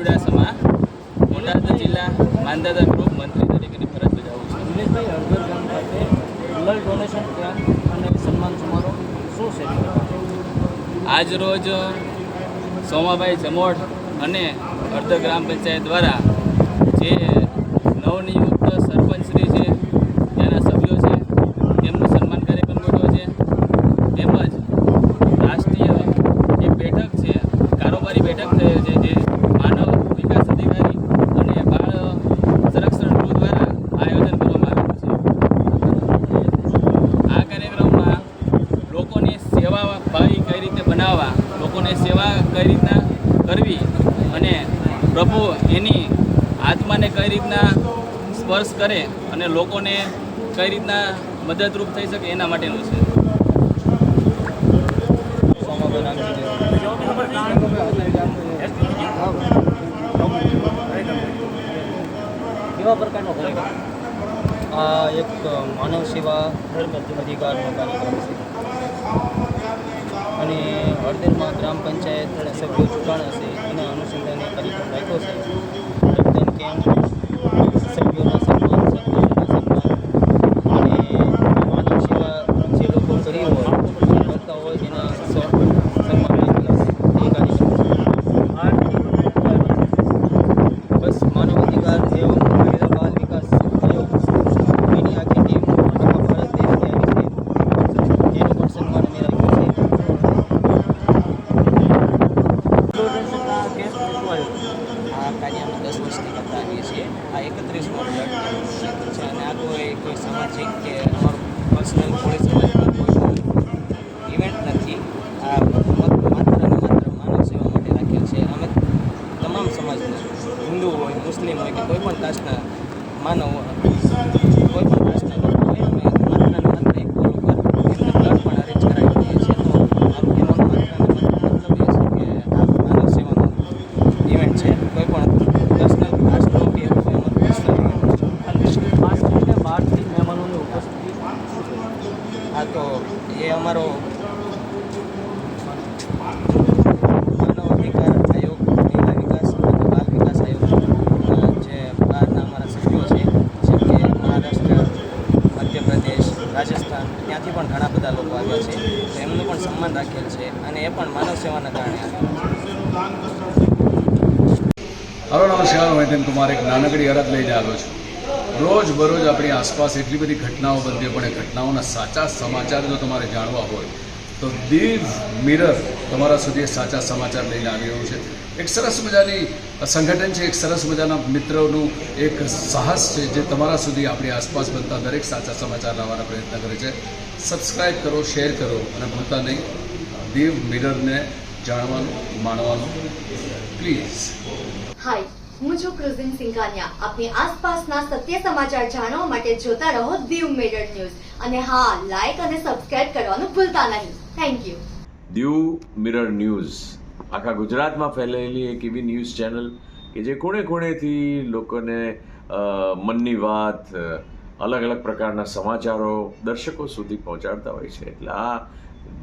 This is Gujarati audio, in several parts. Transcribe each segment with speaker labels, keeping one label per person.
Speaker 1: ચુડાસમા બોટાદ જિલ્લા માંદાદા ગ્રુપ મંત્રી તરીકેની ફરજ બજાવું છું.
Speaker 2: દિનેશભાઈ હળદર ગામ ખાતે બ્લડ ડોનેશન કેમ્પ અને સન્માન સમારોહ શું છે?
Speaker 1: આજ રોજ સોમાભાઈ જમોડ અને અર્ધ ગ્રામ પંચાયત દ્વારા જે નવનિયુક્ત સરપંચશ્રી છે તેના સભ્યો છે તેમનું સન્માન કાર્યક્રમ ગોઠવ્યો છે તેમજ રાષ્ટ્રીય એક બેઠક છે કારોબારી બેઠક થઈ છે જે માનવ વિકાસ અધિકારી અને બાળ સંરક્ષણ ગૃહ દ્વારા આયોજન કરવામાં આવ્યું છે આ કાર્યક્રમમાં લોકોની સેવા ભાવી કઈ રીતે બનાવવા, લોકોને સેવા કઈ રીતના કરવી અને પ્રભુ એની આત્માને કઈ રીતના સ્પર્શ કરે અને લોકોને કઈ રીતના મદદરૂપ થઈ શકે એના માટેનું છે.
Speaker 2: કેવા પ્રકારનો
Speaker 3: આ એક માનવ સેવા, ધર્મ અધિકારનો કાર્યક્રમ છે. અને હળદરમાં ગ્રામ પંચાયત સભ્યો ચૂંટાણા છે એના અનુસંધાને કાર્યક્રમ રાખ્યો છે. સભ્યોના સન્માન સરપંચોના સન્માન અને માનવ સેવા જે લોકો કરી હોય કરતા હોય એના સ- સન્માન રાખેલા છે એ કાર્યક્રમ છે બસ માનવ અધિકાર એવં મહિલા બાલ વિકાસ આયોગ એની આખી ટીમ આખા ભારત દેશની આવી છે એનું પણ સન્માન અમે રાખ્યું છે
Speaker 2: ડોનેશનના કેમ્પ કેટલું આવ્યું
Speaker 3: આ કાર્ય અમે દસ વર્ષથી કરતા આવીએ છીએ આ એકત્રીસ બ્લડ છે અને આ કોઈ કોઈ સામાજિક કે અમારું પર્સનલ પોલીસ ઇવેન્ટ નથી. આ મત- માત્ર અને માત્ર માનવ સેવા માટે રાખેલ છે. અમે તમામ સમાજના હિન્દુ હોય, મુસ્લિમ હોય કે કોઈ પણ કાસ્ટના માનવ કોઈ પણ કાસ્ટના લોકો હોય અમે માત્ર અને માત્ર એક કોલ ઉપર એમને બ્લડ પણ અરેન્જ કરાવી દઈએ છીએ તો મારું કહેવાનું માત્ર અને માત્ર મતલબ એ છે કે આ માનવ સેવાનો ઇવેન્ટ છે કોઈ પણ પર્સનલ કાસ્ટનો કે એવું કોઈ અમારું પર્સનલ ઇવેન્ટ નથી
Speaker 2: ખાસ કરીને બહારથી મહેમાનોની ઉપસ્થિતિ
Speaker 3: હા તો એ અમારો માનવ અધિકાર આયોગ મહિલા વિકાસ અને બાલ વિકાસ આયોગ જે બહારના અમારા સભ્યો છે જેમ કે મહારાષ્ટ્ર મધ્યપ્રદેશ રાજસ્થાન ત્યાંથી પણ ઘણા બધા લોકો આવ્યા છે. તો એમનું પણ સન્માન રાખેલ છે અને એ પણ માનવ સેવાના કારણે
Speaker 4: હલો, નમસ્કાર. હું હેતન કુમાર, એક નાનકડી અરજ લઈને આવ્યો છું. રોજ બરોજ આપણી આસપાસ એટલી બધી ઘટનાઓ બનતી પણ એ ઘટનાઓના સાચા સમાચાર જો તમારે જાણવા હોય તો દીવ મિરર તમારા સુધી સાચા સમાચાર લઈને આવી રહ્યું છે. એક સરસ મજાની સંગઠન છે, એક સરસ મજાના મિત્રોનું એક સાહસ છે જે તમારા સુધી આપણી આસપાસ બનતા દરેક સાચા સમાચાર લાવવાના પ્રયત્ન કરે છે. સબસ્ક્રાઈબ કરો શેર કરો અને ભૂલતા નહીં. દીવ મિરરને જાણવાનું, માણવાનું. પ્લીઝ
Speaker 5: હાય હું છું ક્રુઝિન સિંઘાનિયા આપની આસપાસના સત્ય સમાચાર જાણવા માટે જોતા રહો દીવ મેડર ન્યૂઝ. અને હા લાઈક અને સબસ્ક્રાઇબ કરવાનું ભૂલતા નહીં. Thank you
Speaker 6: Diu mirror news. આખા ગુજરાતમાં ફેલાયેલી એક એવી ન્યૂઝ ચેનલ કે જે કોણે કોણેથી લોકોને મનની વાત અલગ અલગ પ્રકારના સમાચારો દર્શકો સુધી પહોંચાડતા હોય છે. એટલે આ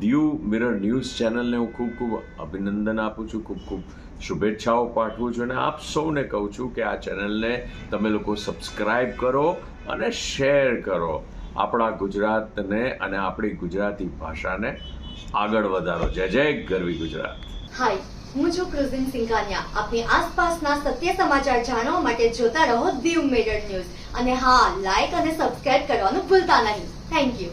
Speaker 6: દીવ મિરર ન્યૂઝ ચેનલને હું ખૂબ ખૂબ અભિનંદન આપું છું, ખૂબ ખૂબ શુભેચ્છાઓ પાઠવું છું અને આપ સૌને કહું છું કે આ ચેનલને તમે લોકો સબસ્ક્રાઈબ કરો અને શેર કરો આપણા ગુજરાતને અને આપણી ગુજરાતી ભાષાને આગળ વધારો. જય જય ગરવી ગુજરાત.
Speaker 5: હાય હું છું ક્રુઝિન સિંઘાનિયા. આપની આસપાસના સત્ય સમાચાર જાણવા માટે જોતા રહો દીવ મિરર ન્યૂઝ અને હા લાઈક અને સબસ્ક્રાઇબ કરવાનું ભૂલતા નહીં. Thank you